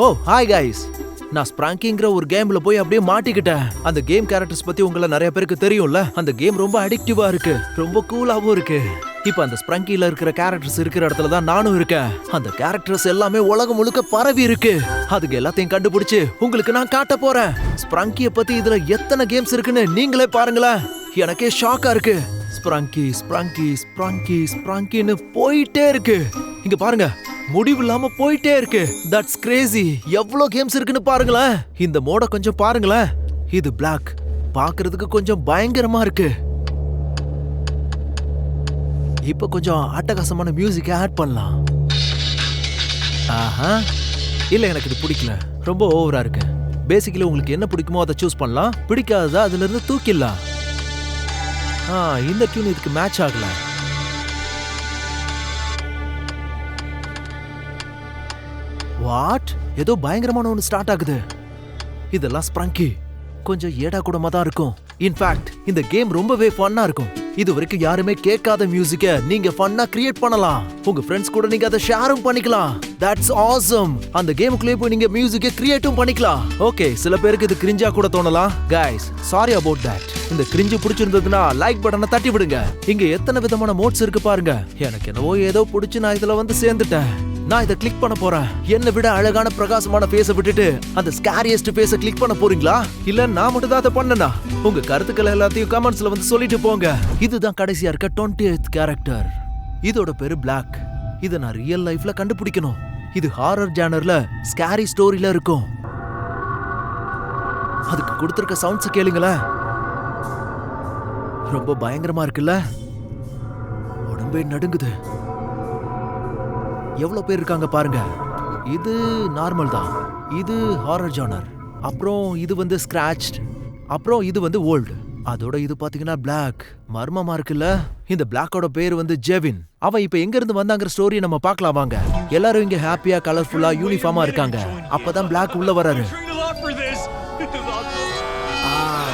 ஓ hi guys நான் ஸ்ப்ராங்கிங்கிற ஒரு கேம்ல போய் அப்படியே மாட்டிக்கிட்டேன். அந்த கேம் கேரக்டர்ஸ் பத்தி உங்களை நிறைய பேருக்கு தெரியும்ல? அந்த கேம் ரொம்ப அடிக்டிவா இருக்கு. ரொம்ப கூலாவும் இருக்கு. இப்ப அந்த ஸ்ப்ரங்கில இருக்கிற கேரக்டர்ஸ் இருக்கிற இடத்துல தான் நானும் இருக்கேன். அந்த கேரக்டர்ஸ் எல்லாமே உலகம் முழுக்க பரவி இருக்கு. அதுக்கு எல்லாத்தையும் கண்டுபிடிச்சு உங்களுக்கு நான் காட்ட போறேன். ஸ்ப்ரங்கிய பத்தி இதுல எத்தனை கேம்ஸ் இருக்குன்னு நீங்களே பாருங்களேன். எனக்கே ஷாக்கா இருக்கு. ஸ்ப்ரங்கி ஸ்ப்ரங்கி ஸ்ப்ரங்கி ஸ்ப்ரங்கின்னு போயிட்டே இருக்கு. இங்க பாருங்க. முடிவு இல்லாம போயிட்டே இருக்கு. தட்ஸ் கிரேசி எவ்வளவு கேம்ஸ் இருக்குன்னு பாருங்களேன். இந்த மோட கொஞ்சம் பாருங்களேன். இது பிளாக் பாக்குறதுக்கு கொஞ்சம் பயங்கரமா இருக்கு. இப்ப கொஞ்சம் அட்டகாசமான மியூசிக் ஆட் பண்ணலாம். ஆஹா. இல்ல எனக்கு இது பிடிக்கல. ரொம்ப ஓவரா இருக்கு. பேசிக்கலி உங்களுக்கு என்ன பிடிக்குமோ அதை சூஸ் பண்ணலாம். பிடிக்காததா அதுல இருந்து தூக்கிடலாம். ஆ இந்த டியூன் இதுக்கு மேட்ச் ஆகலை. வாட் ஏதோ பயங்கரமான ஒன்று ஸ்டார்ட் ஆகுது. இதெல்லாம் ஸ்ப்ரங்கி கொஞ்சம் ஏடா கூடமா தான் இருக்கும். இன்ஃபேக்ட் இந்த கேம் ரொம்பவே ஃபன்னா இருக்கும். இது வரைக்கும் யாருமே கேட்காத மியூசிக்க நீங்க ஃபன்னா கிரியேட் பண்ணலாம். உங்க ஃப்ரெண்ட்ஸ் கூட நீங்க அதை ஷேரும் பண்ணிக்கலாம். தட்ஸ் ஆசம் அந்த கேமுக்குள்ளே போய் நீங்க மியூசிக்கை கிரியேட்டும் பண்ணிக்கலாம். ஓகே சில பேருக்கு இது கிரிஞ்சா கூட தோணலாம். கைஸ் சாரி அபவுட் தட் இந்த கிரிஞ்சு பிடிச்சிருந்ததுன்னா லைக் பட்டனை தட்டி விடுங்க. இங்க எத்தனை விதமான மோட்ஸ் இருக்கு பாருங்க. எனக்கு என்னவோ ஏதோ பிடிச்சு நான் இதுல வந்து சேர்ந்துட்டேன். நான் இதை கிளிக் பண்ண போறேன். என்னை விட அழகான பிரகாசமான ஃபேஸ விட்டுட்டு அந்த ஸ்கேரியஸ்ட் ஃபேஸ கிளிக் பண்ண போறீங்களா? இல்ல நான் மட்டும் தான் அதை பண்ணனா? உங்க கருத்துக்கள் எல்லாத்தையும் கமெண்ட்ஸ்ல வந்து சொல்லிட்டு போங்க. இதுதான் கடைசியா இருக்க டுவெண்ட்டி கேரக்டர் இதோட பேரு பிளாக் இதை நான் ரியல் லைஃப்ல கண்டுபிடிக்கணும். இது ஹாரர் ஜேனர்ல ஸ்கேரி ஸ்டோரியில இருக்கும். அதுக்கு கொடுத்துருக்க சவுண்ட்ஸ் கேளுங்களேன். ரொம்ப பயங்கரமா இருக்குல்ல? உடம்பே நடுங்குது. எவ்வளவு பேர் இருக்காங்க பாருங்க. இது நார்மல் தான். இது ஹாரர் ஜானர் அப்புறம் இது வந்து ஸ்கிராச் அப்புறம் இது வந்து ஓல்டு அதோட இது பாத்தீங்கன்னா பிளாக் மர்மமா இருக்குல்ல? இந்த பிளாக்கோட பேர் வந்து ஜெவின் அவன் இப்ப எங்க இருந்து வந்தாங்கிற ஸ்டோரி நம்ம பார்க்கலாம் வாங்க. எல்லாரும் இங்க ஹாப்பியா கலர்ஃபுல்லா யூனிஃபார்மா இருக்காங்க. அப்பதான் பிளாக் உள்ள வராரு.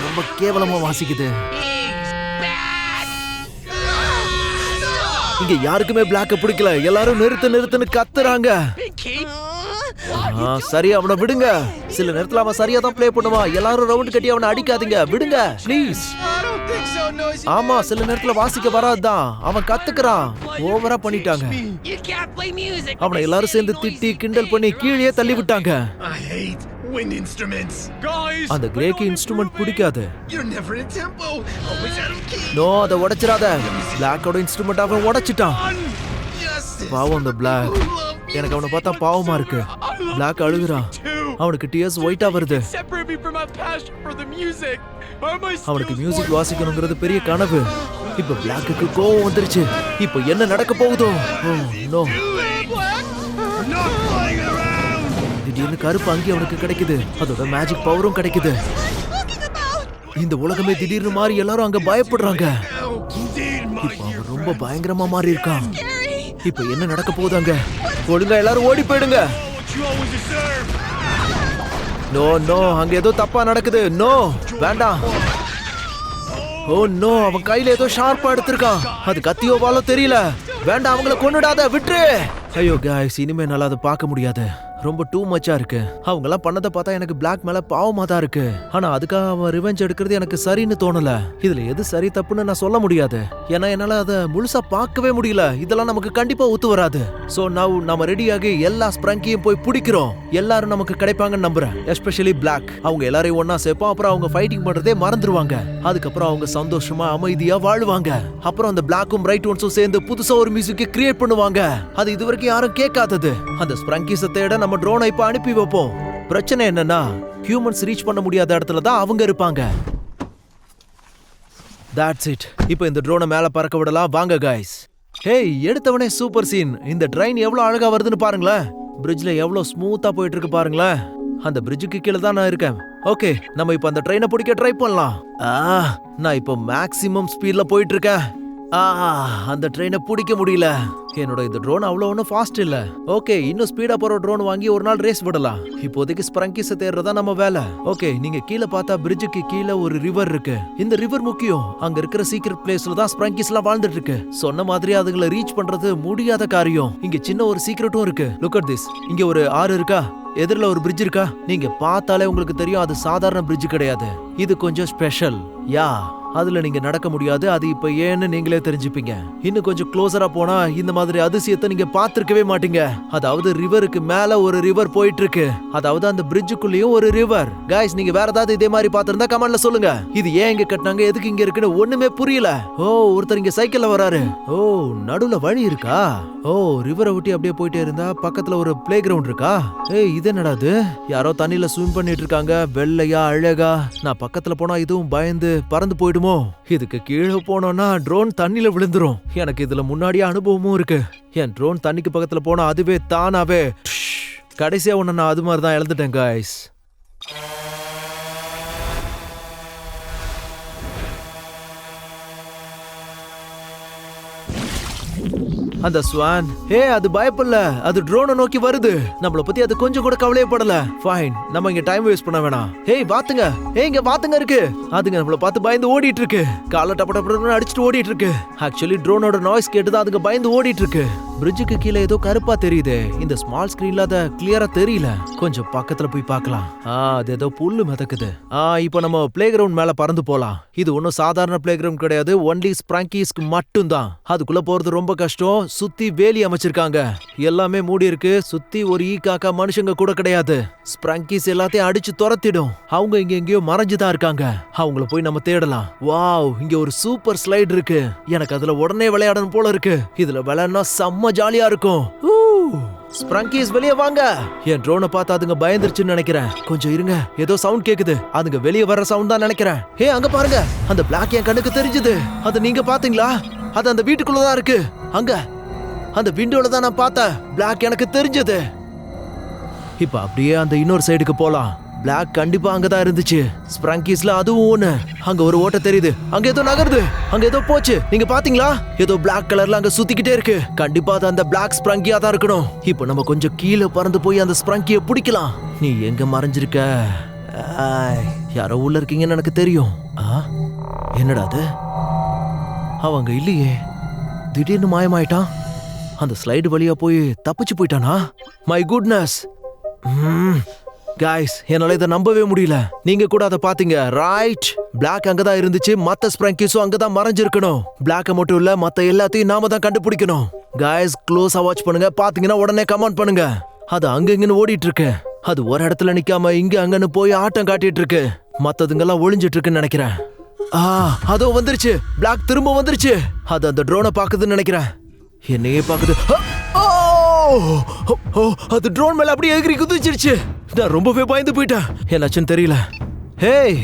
ரொம்ப கேவலமா வாசிக்குது. இங்க யாருக்குமே பிளாக்க பிடிக்கல. எல்லாரும் நிறுத்து நிறுத்துன்னு கத்துறாங்க. சரி அவனை விடுங்க. சில நேரத்துல அவன் சரியா தான் ப்ளே பண்ணுவான் எல்லாரும் ரவுண்ட் கட்டி அவனை அடிக்காதீங்க. விடுங்க ப்ளீஸ். ஆமா சில நேரத்துல வாசிக்க வராதுதான். அவன் கத்துக்கிறான். ஓவரா பண்ணிட்டாங்க. அவனை எல்லாரும் சேர்ந்து திட்டி கிண்டல் பண்ணி கீழே தள்ளி விட்டாங்க. Wind instruments. Guys, அந்த கிரேக்கு இன்ஸ்ட்ருமெண்ட் பிடிக்காது. You're never in tempo, always out of key. No அதை உடைச்சிடாத. பிளாக்கோட இன்ஸ்ட்ருமெண்ட் அவன் உடைச்சிட்டான். Yes, பாவம் அந்த பிளாக் எனக்கு அவனை பார்த்தா பாவமா இருக்கு. பிளாக் அழுகுறான். அவனுக்கு டியர்ஸ் ஒயிட்டா வருது. அவனுக்கு மியூசிக் வாசிக்கணுங்கிறது பெரிய கனவு. இப்ப பிளாக்குக்கு கோவம் வந்துருச்சு. இப்ப என்ன நடக்க போகுதோ? நோ திடீர்னு கருப்பு அங்கி அவனுக்கு கிடைக்குது. அதோட மேஜிக் பவரும் கிடைக்குது. இந்த உலகமே திடீர்னு மாறி எல்லாரும் அங்க பயப்படுறாங்க. இப்போ அவன் ரொம்ப பயங்கரமா மாறி இருக்கான் இப்ப என்ன நடக்க போகுது அங்க? ஒழுங்கா எல்லாரும் ஓடி போயிடுங்க. நோ நோ அங்க ஏதோ தப்பா நடக்குது. நோ வேண்டாம். Oh, ஓ நோ அவன் கையில ஏதோ ஷார்ப்பா எடுத்திருக்கான். அது கத்தியோ வாலோ தெரியல. வேண்டாம் அவங்கள கொண்டுடாத விட்டுரு. ஐயோ காய்ஸ் இனிமே நல்லா அதை பார்க்க முடியாது. ரொம்ப டூ மச்சா இருக்கு. அவங்க எல்லாம் பண்ணதை பார்த்தா எனக்கு பிளாக் மேல பாவமா தான் இருக்கு. ஆனா அதுக்காக அவன் ரிவெஞ்ச் எடுக்கிறது எனக்கு சரின்னு தோணல. இதுல எது சரி தப்புன்னு நான் சொல்ல முடியாது. ஏன்னா என்னால அதை முழுசா பார்க்கவே முடியல. இதெல்லாம் நமக்கு கண்டிப்பா ஒத்து வராது. சோ நவ் நம்ம ரெடியாகி எல்லா ஸ்ப்ரங்கியும் போய் பிடிக்கிறோம். எல்லாரும் நமக்கு கிடைப்பாங்கன்னு நம்புறேன். எஸ்பெஷலி பிளாக் அவங்க எல்லாரையும் ஒன்னா சேர்ப்போம். அப்புறம் அவங்க ஃபைட்டிங் பண்றதே மறந்துருவாங்க. அதுக்கப்புறம் அவங்க சந்தோஷமா அமைதியா வாழ்வாங்க. அப்புறம் அந்த பிளாக்கும் பிரைட் ஒன்ஸும் சேர்ந்து புதுசா ஒரு மியூசிக் கிரியேட் பண்ணுவாங்க. அது இதுவரைக்கும் யாரும் கேட்காதது. அந்த ஸ்ப்ரங்கி தேட நம்ம ட்ரோனை இப்போ அனுப்பி வைப்போம். பிரச்சனை என்னன்னா ஹியூமன்ஸ் ரீச் பண்ண முடியாத இடத்துல தான் அவங்க இருப்பாங்க. தட்ஸ் இட் இப்போ இந்த ட்ரோனை மேலே பறக்க விடலாம். வாங்க காய்ஸ் ஹேய் எடுத்தவனே சூப்பர் சீன் இந்த ட்ரெயின் எவ்வளோ அழகாக வருதுன்னு பாருங்களேன். பிரிட்ஜில் எவ்வளோ ஸ்மூத்தாக போயிட்டு இருக்கு பாருங்களேன். அந்த பிரிட்ஜுக்கு கீழே தான் நான் இருக்கேன். ஓகே நம்ம இப்போ அந்த ட்ரெயினை பிடிக்க ட்ரை பண்ணலாம். நான் இப்போ மேக்ஸிமம் ஸ்பீடில் போயிட்டு இருக்கேன். அந்த ட்ரெயினை பிடிக்க முடியல. என்னோட இந்த ட்ரோன் அவ்வளோ ஒன்றும் ஃபாஸ்ட் இல்லை. ஓகே இன்னும் ஸ்பீடாக போகிற ட்ரோன் வாங்கி ஒரு நாள் ரேஸ் விடலாம். இப்போதைக்கு ஸ்ப்ரங்கிஸை தேடுறதா நம்ம வேலை. ஓகே நீங்க கீழே பார்த்தா பிரிட்ஜுக்கு கீழே ஒரு ரிவர் இருக்கு. இந்த ரிவர் முக்கியம். அங்க இருக்கிற சீக்ரெட் பிளேஸ்ல தான் ஸ்பிரங்கிஸ்லாம் வாழ்ந்துட்டு இருக்கு. சொன்ன மாதிரி அதுங்களை ரீச் பண்றது முடியாத காரியம். இங்க சின்ன ஒரு சீக்ரெட்டும் இருக்கு. லுக் அட் திஸ் இங்க ஒரு ஆறு இருக்கா? எதிரில் ஒரு பிரிட்ஜ் இருக்கா? நீங்க பார்த்தாலே உங்களுக்கு தெரியும் அது சாதாரண பிரிட்ஜ் கிடையாது. இது கொஞ்சம் ஸ்பெஷல் யா அதுல நீங்க நடக்க முடியாது. அது இப்ப ஏன்னு நீங்களே தெரிஞ்சுப்பீங்க. இன்னும் கொஞ்சம் க்ளோஸரா போனா இந்த மாதிரி அதிசயத்தை நீங்க பாத்திருக்கவே மாட்டீங்க. அதாவது ரிவருக்கு மேல ஒரு ரிவர் போயிட்டு இருக்கு அதாவது அந்த பிரிட்ஜுக்குள்ளேயும் ஒரு ரிவர் காய்ஸ் நீங்க வேற ஏதாவது இதே மாதிரி பாத்திருந்தா கமெண்ட்ல சொல்லுங்க. இது ஏன் இங்க கட்டினாங்க? எதுக்கு இங்க இருக்குன்னு ஒண்ணுமே புரியல. ஓ ஒருத்தர் இங்க சைக்கிள்ல வராரு. ஓ நடுவுல வழி இருக்கா? ஓ ரிவரை ஒட்டி அப்படியே போயிட்டே இருந்தா பக்கத்துல ஒரு பிளே கிரவுண்ட் இருக்கா? ஏய் இது என்னடா இது? யாரோ தண்ணியில ஸ்விம் பண்ணிட்டு இருக்காங்க. வெள்ளையா அழகா. நான் பக்கத்துல போனா இதுவும் பயந்து பறந்து போயிடும் இதுக்கு கீழே போனோம்னா ட்ரோன் தண்ணியில விழுந்துரும். எனக்கு இதுல முன்னாடியே அனுபவமும் இருக்கு. என் ட்ரோன் தண்ணிக்கு பக்கத்துல போனா அதுவே தானாவே கடைசியா ஒண்ணு நான் அது மாதிரி தான் இழந்துட்டேன் காய்ஸ் அந்த ஸ்வான் ஹே அது பயப்படல. அது ட்ரோனை நோக்கி வருது. நம்மள பத்தி அது கொஞ்சம் கூட கவலையப்படல ஃபைன் நம்ம இங்க டைம் வேஸ்ட் பண்ண வேணாம். ஏய் பாத்துங்க ஏய் இங்க பாத்துங்க இருக்கு. அதுங்க நம்மள பார்த்து பயந்து ஓடிட்டு இருக்கு கால டப்ப டப்பன்னு அடிச்சுட்டு ஓடிட்டு இருக்கு ஆக்சுவலி ட்ரோனோட நாய்ஸ் கேட்டு தான் அதுங்க பயந்து ஓடிட்டு இருக்கு பிரிட்ஜுக்கு கீழே ஏதோ கருப்பா தெரியுது. இந்த ஸ்மால் ஸ்கிரீன்ல அத கிளியரா தெரியல. கொஞ்சம் பக்கத்துல போய் பார்க்கலாம். ஆ அது ஏதோ புல்லு மிதக்குது. ஆ இப்போ நம்ம பிளே கிரவுண்ட் மேல பறந்து போலாம். இது ஒன்றும் சாதாரண பிளே கிரவுண்ட் கிடையாது. ஒன்லி ஸ்ப்ராங்கீஸ்க்கு மட்டும்தான். அதுக்குள்ள போறது ரொம்ப கஷ்டம். சுத்தி வேலி அமைச்சிருக்காங்க. எல்லாமே மூடி இருக்கு. சுத்தி ஒரு ஈ காக்கா மனுஷங்க கூட கிடையாது. ஸ்ப்ராங்கீஸ் எல்லாத்தையும் அடிச்சு துரத்திடும். அவங்க இங்க எங்கேயோ மறைஞ்சுதான் இருக்காங்க. அவங்கள போய் நம்ம தேடலாம். வாவ் இங்க ஒரு சூப்பர் ஸ்லைடு இருக்கு. எனக்கு அதுல உடனே விளையாடணும் போல இருக்கு. இதுல விளையாடனா செம்ம ஜாலியா இருக்கும். ஸ்ப்ரங்கீஸ் வெளியே வாங்க. என் ட்ரோனை பார்த்து அதுங்க பயந்துருச்சுன்னு நினைக்கிறேன். கொஞ்சம் இருங்க. ஏதோ சவுண்ட் கேக்குது. அதுங்க வெளியே வர்ற சவுண்ட் தான் நினைக்கிறேன். ஏ அங்க பாருங்க. அந்த பிளாக் என் கண்ணுக்கு தெரிஞ்சுது. அது நீங்க பாத்தீங்களா அது அந்த வீட்டுக்குள்ள தான் இருக்கு. அங்க. அந்த விண்டோல தான் நான் பார்த்தேன். பிளாக் எனக்கு தெரிஞ்சது. இப்ப அப்படியே அந்த இன்னொரு சைடுக்கு போலாம். பிளாக் கண்டிப்பா அங்கதான் இருந்துச்சு. ஸ்ப்ரங்கீஸ்ல அதுவும் ஒண்ணு. அங்க ஒரு ஓட்ட தெரியுது. அங்க ஏதோ நகருது. அங்க ஏதோ போச்சு. நீங்க பாத்தீங்களா? ஏதோ பிளாக் கலர்ல அங்க சுத்திக்கிட்டே இருக்கு. கண்டிப்பா அது அந்த பிளாக் ஸ்ப்ரங்கியா தான் இருக்கணும். இப்போ நம்ம கொஞ்சம் கீழே பறந்து போய் அந்த ஸ்ப்ரங்கிய பிடிக்கலாம். நீ எங்க மறைஞ்சிருக்க? ஆய், யாரோ உள்ள இருக்கீங்கன்னு எனக்கு தெரியும். ஆ? என்னடா அது? அவங்க இல்லையே. திடீர்னு மாயமாயிட்டான். அந்த ஸ்லைடு வழியா போய் தப்பிச்சு போயிட்டானா? மை குட்னஸ் காய்ஸ் என்னால இதை நம்பவே முடியல. நீங்க கூட அதை பாத்தீங்க. ரைட் பிளாக் அங்கதான் இருந்துச்சு. மத்த ஸ்ப்ரங்கிஸும் அங்கதான் மறைஞ்சிருக்கணும். பிளாக்க மட்டும் இல்ல மத்த எல்லாத்தையும் நாம தான் கண்டுபிடிக்கணும். காய்ஸ் க்ளோஸா வாட்ச் பண்ணுங்க. பாத்தீங்கன்னா உடனே கமெண்ட் பண்ணுங்க. அது அங்கங்கன்னு ஓடிட்டு இருக்கு அது ஒரு இடத்துல நிக்காம இங்க அங்கன்னு போய் ஆட்டம் காட்டிட்டு இருக்கு மத்ததுங்கெல்லாம் ஒளிஞ்சிட்டு இருக்குன்னு நினைக்கிறேன். ஆ அதோ வந்துருச்சு. பிளாக் திரும்ப வந்துருச்சு. அது அந்த ட்ரோனை பாக்குதுன்னு நினைக்கிறேன். என்னையே பாக்குது. ஆ! ஓ! ஓ! அது ட்ரோன் மேல அப்படியே எகிரி குதிச்சிருச்சு. நான் ரொம்பவே பயந்து போயிட்டேன். என்னாச்சுன்னு தெரியல. ஹேய்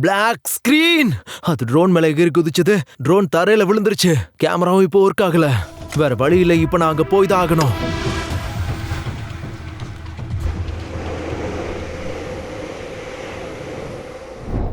பிளாக் ஸ்கிரீன் அது ட்ரோன் மேல எகிரி குதிச்சது. ட்ரோன் தரையில விழுந்துருச்சு. கேமராவும் இப்போ ஒர்க் ஆகல. வேற வழி இல்லை இப்போ நான் அங்க போய் தான் ஆகணும்.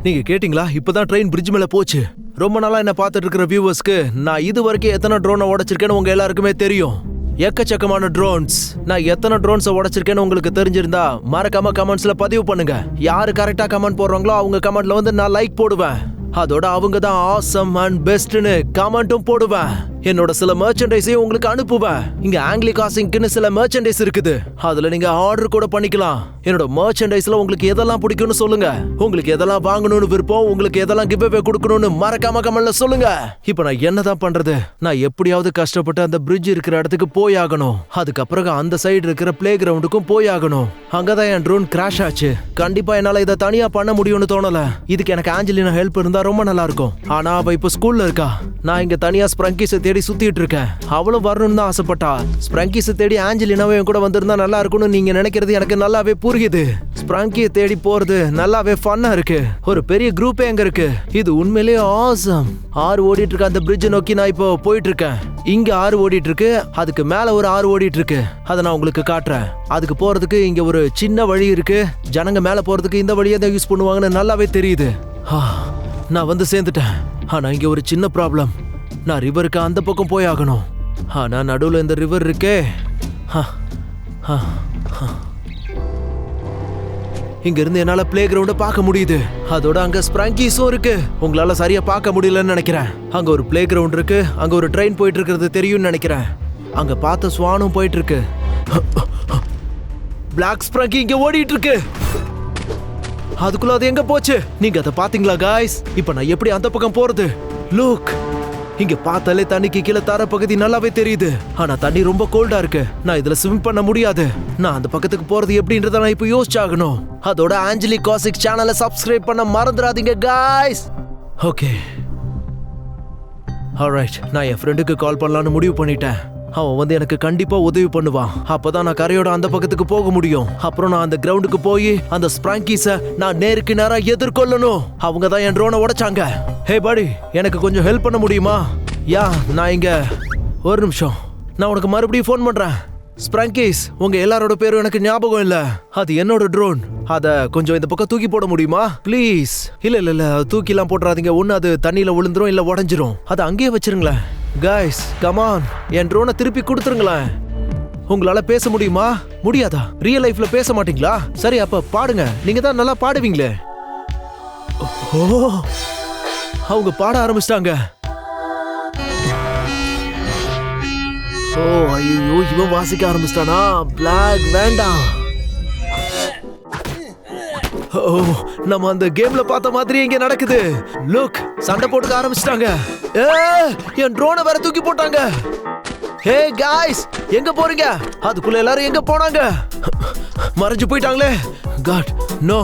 நீங்க கேட்டிங்களா? இப்பதான் ட்ரெயின் பிரிட்ஜ் மேல போச்சு. ரொம்ப நாளாக என்ன பார்த்துட்டு இருக்கிற வியூவர்ஸ்க்கு நான் இது வரைக்கும் எத்தனை ட்ரோனை உடைச்சிருக்கேன்னு உங்கள் எல்லாருக்குமே தெரியும். எக்கச்சக்கமான ட்ரோன்ஸ் நான் எத்தனை ட்ரோன்ஸை உடைச்சிருக்கேன்னு உங்களுக்கு தெரிஞ்சிருந்தா மறக்காம கமெண்ட்ஸில் பதிவு பண்ணுங்க. யார் கரெக்டாக கமெண்ட் போடுறாங்களோ அவங்க கமெண்ட்ல வந்து நான் லைக் போடுவேன். அதோட அவங்க தான் ஆசம் அண்ட் பெஸ்ட்னு கமெண்ட்டும் போடுவேன். என்னோட சில மர்ச்சன்டைஸையும் உங்களுக்கு அனுப்புவேன். இங்க ஆங்கிலிகாசிங்க்குன்னு சில மர்ச்சன்டைஸ் இருக்குது. அதுல நீங்க ஆர்டர் கூட பண்ணிக்கலாம். என்னோட மர்ச்சன்டைஸ்ல உங்களுக்கு எதெல்லாம் பிடிக்கும்னு சொல்லுங்க. உங்களுக்கு எதெல்லாம் வாங்கணும்னு விருப்பம் உங்களுக்கு எதெல்லாம் கிவ் அவே கொடுக்கணும்னு மறக்காம கமெண்ட்ல சொல்லுங்க. இப்போ நான் என்னதான் பண்றது? நான் எப்படியாவது கஷ்டப்பட்டு அந்த பிரிட்ஜ் இருக்கிற இடத்துக்கு போய் ஆகணும் அதுக்கப்புறம் அந்த சைடு இருக்கிற பிளே கிரவுண்டுக்கும் போய் ஆகணும் அங்கதான் என் ட்ரோன் கிராஷ் ஆச்சு. கண்டிப்பா என்னால இதை தனியா பண்ண முடியும்னு தோணல. இதுக்கு எனக்கு ஆஞ்சலினா ஹெல்ப் இருந்தா ரொம்ப நல்லா இருக்கும் ஆனா அவ இப்ப ஸ்கூல்ல இருக்கா? நான் இங்க தனியா ஸ்ப்ரங்கீஸை தேடி சுத்திட்டு இருக்கேன். அவளும் வரணும்னு தான் ஆசைப்பட்டா. ஸ்ப்ரங்கீஸை தேடி ஆஞ்சலினாவும் என் கூட வந்திருந்தா நல்லா இருக்கும்னு நீங்க நினைக்கிறது எனக்கு நல்லாவே புரியுது. ஸ்ப்ரங்கியை தேடி போறது நல்லாவே ஃபன்னா இருக்கு. ஒரு பெரிய குரூப்பே அங்க இருக்கு. இது உண்மையிலேயே ஆசம் ஆறு ஓடிட்டு இருக்க அந்த பிரிட்ஜை நோக்கி நான் இப்போ போயிட்டு இருக்கேன் இங்க ஆறு ஓடிட்டு இருக்கு அதுக்கு மேல ஒரு ஆறு ஓடிட்டு இருக்கு அதை நான் உங்களுக்கு காட்டுறேன். அதுக்கு போறதுக்கு இங்க ஒரு சின்ன வழி இருக்கு. ஜனங்க மேல போறதுக்கு இந்த வழியை தான் யூஸ் பண்ணுவாங்கன்னு நல்லாவே தெரியுது. ஆ, நான் வந்து சேர்ந்துட்டேன். ஆனா இங்க ஒரு சின்ன ப்ராப்ளம் நான் ரிவருக்கு அந்த பக்கம் போய் ஆகணும். ஆனா நடுவுல இந்த ரிவர் இருக்கே. இங்க இருந்து என்னால பிளே கிரவுண்ட பார்க்க முடியுது. அதோட அங்க ஸ்ப்ராங்கீஸும் இருக்கு. உங்களால சரியா பார்க்க முடியலன்னு நினைக்கிறேன். அங்க ஒரு பிளே கிரவுண்ட் இருக்கு. அங்க ஒரு ட்ரெயின் போயிட்டு இருக்கிறது தெரியும்னு நினைக்கிறேன். அங்க பார்த்த ஸ்வானும் போயிட்டு இருக்கு. பிளாக் ஸ்பிராங்கி இங்க ஓடிட்டு இருக்கு. அதுக்குள்ள அது எங்க போச்சு? நீங்க அதை பாத்தீங்களா காய்ஸ் இப்ப நான் எப்படி அந்த பக்கம் போறது? லுக் இங்க பார்த்தாலே தண்ணிக்கு கீழே தர பகுதி நல்லாவே தெரியுது. ஆனா தண்ணி ரொம்ப கோல்டா இருக்கு. நான் இதுல ஸ்விம் பண்ண முடியாது. நான் அந்த பக்கத்துக்கு போறது எப்படின்றத நான் இப்ப யோசிச்சாகணும். அதோட ஆஞ்சலி காசிக் சேனலை சப்ஸ்கிரைப் பண்ண மறந்துடாதீங்க காய்ஸ் ஓகே ஆல்ரைட் நான் என் ஃப்ரெண்டுக்கு கால் பண்ணலான்னு முடிவு பண்ணிட்டேன். அவன் வந்து எனக்கு கண்டிப்பா உதவி பண்ணுவான் அப்பதான் நான் கரையோட அந்த பக்கத்துக்கு போக முடியும். அப்புறம் நான் அந்த கிரவுண்டுக்கு போய் அந்த ஸ்ப்ராங்கீஸ நான் நேருக்கு நேரா எதிர்கொள்ளணும். அவங்க தான் என் ட்ரோனை உடைச்சாங்க. ஹே பாடி எனக்கு கொஞ்சம் ஹெல்ப் பண்ண முடியுமா? யா நான் இங்க ஒரு நிமிஷம். நான் உனக்கு மறுபடியும் ஃபோன் பண்றேன். ஸ்ப்ராங்கீஸ் உங்க எல்லாரோட பேரும் எனக்கு ஞாபகம் இல்ல. அது என்னோட ட்ரோன் அத கொஞ்சம் இந்த பக்கம் தூக்கி போட முடியுமா? ப்ளீஸ் இல்ல இல்ல இல்ல தூக்கி எல்லாம் போட்டுறாதீங்க. ஒன்னு அது தண்ணியில விழுந்துரும் இல்ல உடஞ்சிரும். அதை அங்கேயே வச்சிருங்களேன். கைஸ் கமான் என் ட்ரோனை திருப்பி கொடுத்துருங்களேன். உங்களால பேச முடியுமா? முடியாதா? ரியல் லைஃப்ல பேச மாட்டீங்களா? சரி அப்ப பாடுங்க. நீங்க தான் நல்லா பாடுவீங்களே. ஓ அவங்க பாட ஆரம்பிச்சிட்டாங்க. ஓ ஐயோ இவன் வாசிக்க ஆரம்பிச்சிட்டானா? பிளாக் வேண்டாம். ஓ நம்ம அந்த கேம்ல பார்த்த மாதிரி இங்க நடக்குது. லுக் சண்டை போட்டுக்க ஆரம்பிச்சிட்டாங்க. ஏ என் ட்ரோனை வேற தூக்கி போட்டாங்க. ஹே காய்ஸ் எங்க போறீங்க? அதுக்குள்ள எல்லாரும் எங்க போனாங்க? மறைஞ்சு போயிட்டாங்களே. காட் நோ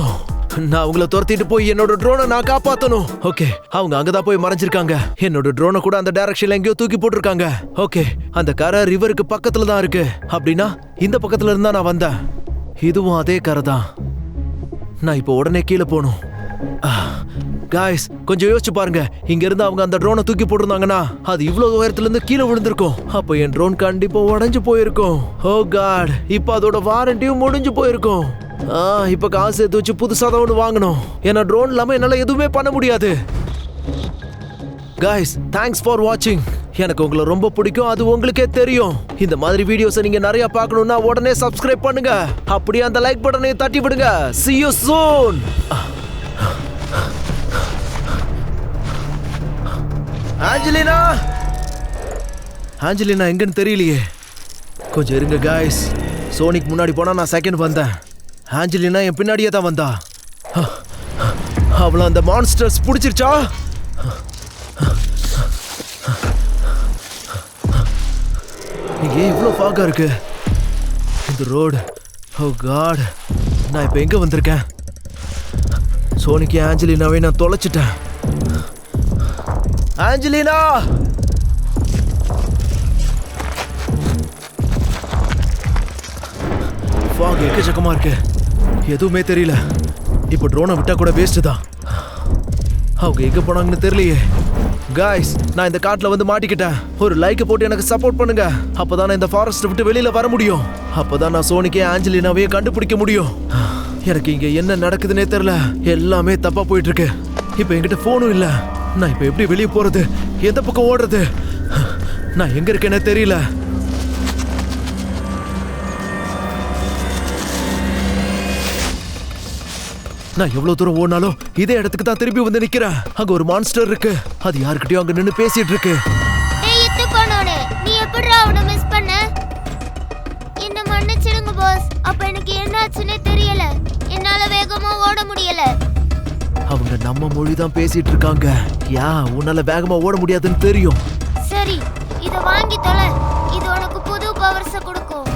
நான் அவங்கள துரத்திட்டு போய் என்னோட ட்ரோனை நான் காப்பாத்தணும். ஓகே அவங்க அங்கதான் போய் மறைஞ்சிருக்காங்க. என்னோட ட்ரோனை கூட அந்த டைரக்ஷன்ல எங்கேயோ தூக்கி போட்டிருக்காங்க. ஓகே அந்த கரை ரிவருக்கு பக்கத்துல தான் இருக்கு. அப்படின்னா இந்த பக்கத்துல இருந்தா நான் வந்தேன். இதுவும் அதே கரை தான் நான் இப்போ உடனே கீழே போகணும். காய்ஸ் கொஞ்சம் யோசிச்சு பாருங்க. இங்க இருந்து அவங்க அந்த ட்ரோனை தூக்கி போட்டிருந்தாங்கன்னா அது இவ்வளவு உயரத்துல இருந்து கீழே விழுந்திருக்கும். அப்ப என் ட்ரோன் கண்டிப்பா உடஞ்சு போயிருக்கும். ஓ காட் இப்போ அதோட வாரண்டியும் முடிஞ்சு போயிருக்கும். ஆ இப்ப காசு எடுத்து வச்சு புதுசாக தான் ஒன்று வாங்கணும். ஏன்னா ட்ரோன் இல்லாம என்னால எதுவுமே பண்ண முடியாது. கைஸ் தேங்க்ஸ் ஃபார் வாட்சிங் எனக்கு உங்களை ரொம்ப பிடிக்கும் அது உங்களுக்கே தெரியும். இந்த மாதிரி வீடியோஸை நீங்க நிறைய பார்க்கணும்னா உடனே சப்ஸ்கிரைப் பண்ணுங்க. அப்படியே அந்த லைக் பட்டனை தட்டி விடுங்க. See you soon Angelina? Angelina எங்கன்னு தெரியலையே. கொஞ்சம் இருங்க காய்ஸ் சோனிக்கு முன்னாடி போனா நான் செகண்ட் வந்தேன். ஆஞ்சலினா என் பின்னாடியே தான் வந்தா. அவளை அந்த மான்ஸ்டர்ஸ் பிடிச்சிருச்சா? இங்கே ஏன் இவ்வளோ ஃபாகா இருக்கு. இந்த ரோடு ஓ காட் நான் இப்போ எங்க வந்திருக்கேன்? சோனிக்கு ஆஞ்சலினாவே நான் தொலைச்சிட்டேன். ஆஞ்சலினா! ஃபாக் எக்கச்சக்கமாக இருக்கு. எதுவுமே தெரியல. இப்போ ட்ரோனை விட்டா கூட வேஸ்ட்டு தான். அவங்க எங்க போனாங்கன்னு தெரியலையே. காய்ஸ் நான் இந்த காட்டில் வந்து மாட்டிக்கிட்டேன். ஒரு லைக்கை போட்டு எனக்கு சப்போர்ட் பண்ணுங்க. அப்பதான் நான் இந்த ஃபாரஸ்ட் விட்டு வெளியில வர முடியும். அப்போதான் நான் சோனிக்கே ஆஞ்சலினாவே கண்டுபிடிக்க முடியும். எனக்கு இங்க என்ன நடக்குதுன்னே தெரியல. எல்லாமே தப்பா போயிட்டு இருக்கு இப்போ என்கிட்ட ஃபோனும் இல்லை. நான் இப்போ எப்படி வெளியே போறது? எந்த பக்கம் ஓடுறது? நான் எங்க இருக்கேனே தெரியல. நான் எவ்வளவு தூரம் ஓடினாலும் இதே இடத்துக்கு தான் திருப்பி வந்து நிக்கிறேன். அங்க ஒரு மான்ஸ்டர் இருக்கு. அது யாருக்கிட்டயும் அங்க நின்னு பேசிட்டு இருக்கு. நீ எப்படிடா அவனை மிஸ் பண்ண? என்ன மன்னிச்சிடுங்க பாஸ் அப்ப எனக்கு என்னாச்சுன்னே தெரியல. என்னால வேகமா ஓட முடியல. அவங்க நம்ம மொழி தான் பேசிட்டு இருக்காங்க. யா உன்னால வேகமா ஓட முடியாதுன்னு தெரியும். சரி இத வாங்கி தொலை. இது உனக்கு புது பவர்ஸ கொடுக்கும்.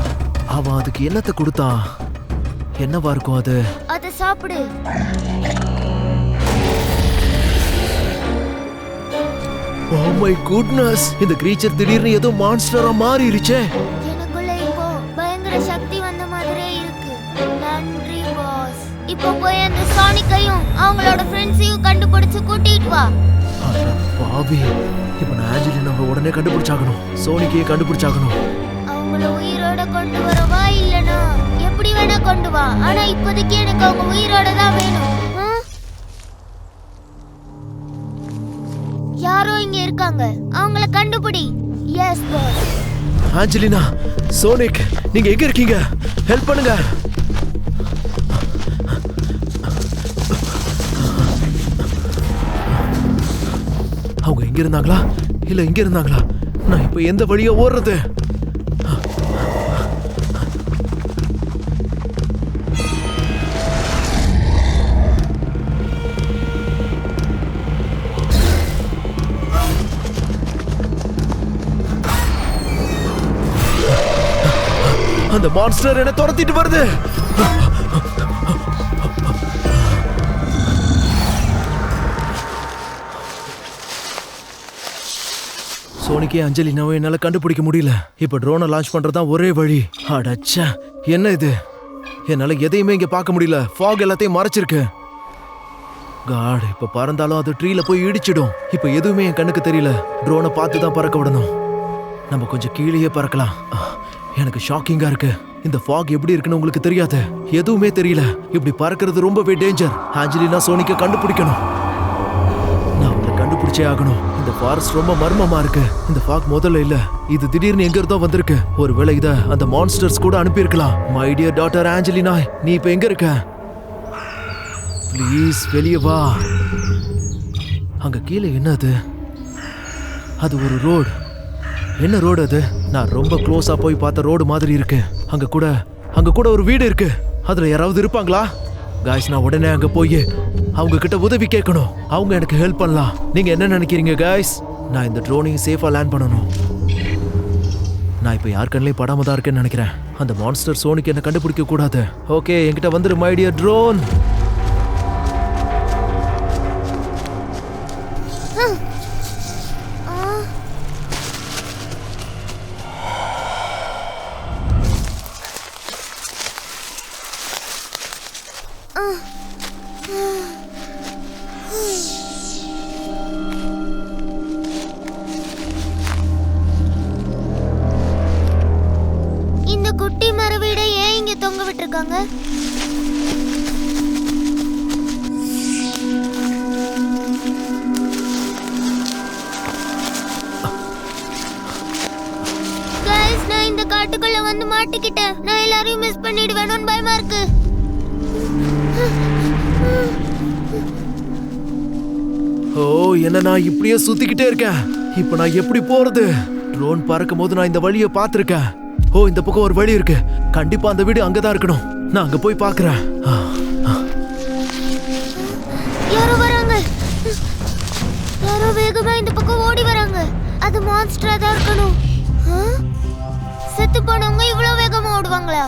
அவன் அதுக்கு என்னத்தை கொடுத்தான்? என்னவா இருக்கும் அத? சாப்பிடு. ஓ மை குட்னஸ் இந்த கிரீச்சர் திடீர்னு ஏதோ மான்ஸ்டரா மாறிடுச்சே எனக்குள்ள இப்போ பயங்கர சக்தி வந்த மாதிரியே இருக்கு. நன்றி பாஸ் இப்போ போய் அந்த சானிக்கையும் அவங்களோட ஃப்ரெண்ட்ஸையும் கண்டுபிடிச்சு கூட்டிட்டு வா. அட பாவி. இப்ப நான் ஆஞ்சலினாவை உடனே கண்டுபிடிச்சாகணும். சோனிக்கையே கண்டுபிடிச்சாகணும். அவங்கள உயிரோட கொண்டு வரவா இல்லனா எப்படி வேணா கொண்டு வா. ஆனா இப்போதைக்கு எனக்கு அவங்க உயிரோட தான் வேணும். யாரோ இங்க இருக்காங்க. அவங்கள கண்டுபிடி. எஸ் பாஸ் ஆஞ்சலினா சோனிக் நீங்க எங்க இருக்கீங்க? ஹெல்ப் பண்ணுங்க. அவங்க எங்க இருந்தாங்களா? இல்ல இங்க இருந்தாங்களா? நான் இப்ப எந்த வழியா ஓடுறது? அந்த மான்ஸ்டர் என்ன துரத்திட்டு வருது. சோனிக்கே நோய் என்னால் கண்டுபிடிக்க முடியல. இப்போ ட்ரோனை லான்ச் பண்ணுறது தான் ஒரே வழி. அடச்சா என்ன இது? என்னால் எதையுமே இங்கே பார்க்க முடியல. ஃபாக் எல்லாத்தையும் மறைச்சிருக்கு. காட் இப்போ பறந்தாலும் அது ட்ரீல போய் இடிச்சிடும். இப்போ எதுவுமே என் கண்ணுக்கு தெரியல. ட்ரோனை பார்த்து தான் பறக்க விடணும். நம்ம கொஞ்சம் கீழேயே பறக்கலாம். அஹ், எனக்கு ஷாக்கிங்கா இருக்கு. இந்த ஃபாக் எப்படி இருக்குன்னு உங்களுக்கு தெரியாது. எதுவுமே தெரியல. இப்படி பறக்கிறது ரொம்பவே டேஞ்சர் ஆஞ்சலினா சோனிக்க கண்டுபிடிக்கணும். நான் அவங்களை கண்டுபிடிச்சே ஆகணும். இந்த ஃபாரஸ்ட் ரொம்ப மர்மமா இருக்கு. இந்த ஃபாக் முதல்ல இல்ல. இது திடீர்னு எங்க இருந்தோ வந்திருக்கு. ஒருவேளை இத அந்த மான்ஸ்டர்ஸ் கூட அனுப்பியிருக்கலாம். மை டியர் டாட்டர் ஆஞ்சலினா நீ இப்ப எங்க இருக்க? ப்ளீஸ் வெளியே வா. அங்க கீழே என்னது அது? ஒரு ரோடு என்ன ரோடு அது? நான் ரொம்ப க்ளோஸா போய் பார்த்த ரோடு மாதிரி இருக்கு. அங்க கூட அங்க கூட ஒரு வீடு இருக்கு. அதுல யாராவது இருப்பாங்களா? காய்ஸ் நான் உடனே அங்க போய் அவங்க கிட்ட உதவி கேட்கணும். அவங்க எனக்கு ஹெல்ப் பண்ணலாம். நீங்க என்ன நினைக்கிறீங்க காய்ஸ் நான் இந்த ட்ரோனையும் சேஃபா லேண்ட் பண்ணணும். நான் இப்போ யார் கண்ணிலையும் படாம தான் இருக்கேன்னு நினைக்கிறேன். அந்த மான்ஸ்டர் சோனிக்கு என்ன கண்டுபிடிக்க கூடாது. ஓகே என்கிட்ட வந்துரு மைடியர் ட்ரோன் இந்த குட்டி மர வீடை ஏன் இங்க தொங்க விட்டுருக்காங்க? நான் இந்த காட்டுக்குள்ள வந்து மாட்டிக்கிட்டேன். நான் எல்லாரையும் மிஸ் பண்ணிடுவேன்? என்ன நான் இப்படியே சுத்திக்கிட்டே இருக்கேன்? இப்போ நான் எப்படி போறது? ட்ரோன் பறக்கும் போது நான் இந்த வழியை பார்த்திருக்கேன். ஓ இந்த பக்கம் ஒரு வழி இருக்கு. கண்டிப்பா அந்த வீடு அங்கதான் இருக்கணும். நான் அங்க போய் பாக்குறேன் யாரோ வராங்க. யாரோ வேகமா இந்த பக்கம் ஓடி வராங்க. அது மான்ஸ்டரா தான் இருக்கணும். செத்து போனவங்க இவ்வளவு வேகமா ஓடுவாங்களா?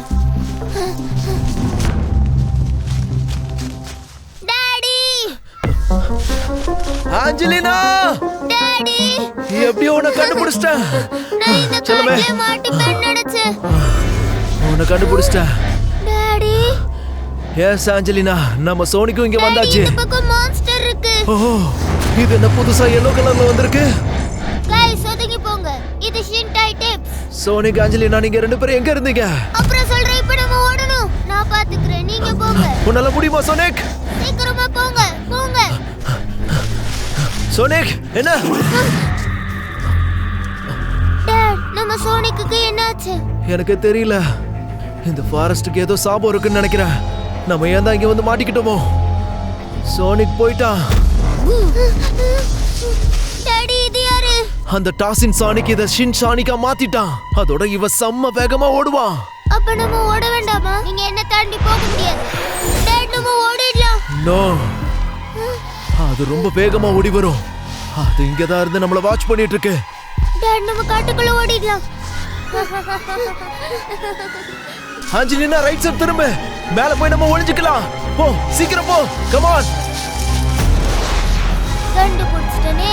Daddy Angelina! டாடி! எப்படியோ உன்னை கண்டுபிடிச்சிட்டேன். நான் இந்த செல்லமே. உன்னை கண்டுபிடிச்சிட்டேன். டாடி! Yes Angelina. நம்ம சோனிக்கும் இங்க வந்தாச்சு. இந்த பக்கம் மான்ஸ்டர் இருக்கு. ஓ இது என்ன புதுசா எல்லோ கலர்ல வந்திருக்கு? கைஸ் ஒதுங்கி போங்க. இது ஷின்டாய் டிப்ஸ் சோனிக் ஆஞ்சலினா நீங்க ரெண்டு பேரும் எங்க இருந்தீங்க? அப்புறம் சொல்றேன் இப்ப நம்ம ஓடணும். நான் பாத்துக்கிறேன். நீங்க போங்க. உன்னால முடியுமா சோனிக்? சோனிக் என்ன? நம்ம சோனிக்கு என்னாச்சு? எனக்கு தெரியல. இந்த ஃபாரஸ்ட்டுக்கு ஏதோ சாபம் இருக்குன்னு நினைக்கிறேன். நம்ம ஏன் தான் இங்க வந்து மாட்டிக்கிட்டோமோ? சோனிக் போயிட்டான் அந்த டாசின் சானிக் இத ஷின் சானிக்கா மாத்திட்டான். அதோட இவ செம்ம வேகமா ஓடுவான் அப்ப நம்ம ஓட வேண்டாமா? நீங்க என்ன தாண்டி போக முடியாது. நம்ம ஓடிடலாம். நோ அது ரொம்ப வேகமா ஓடி வரும். அது இங்க தான் இருந்து நம்மள வாட்ச் பண்ணிட்டு இருக்கு டாட் நம்ம காட்டுக்குள்ள ஓடிடலாம். ஆஞ்சலினா ரைட் சைடு திரும்ப. மேல போய் நம்ம ஒளிஞ்சுக்கலாம். போ சீக்கிரம் போ. Come on கண்டுபிடிச்சிட்டனே.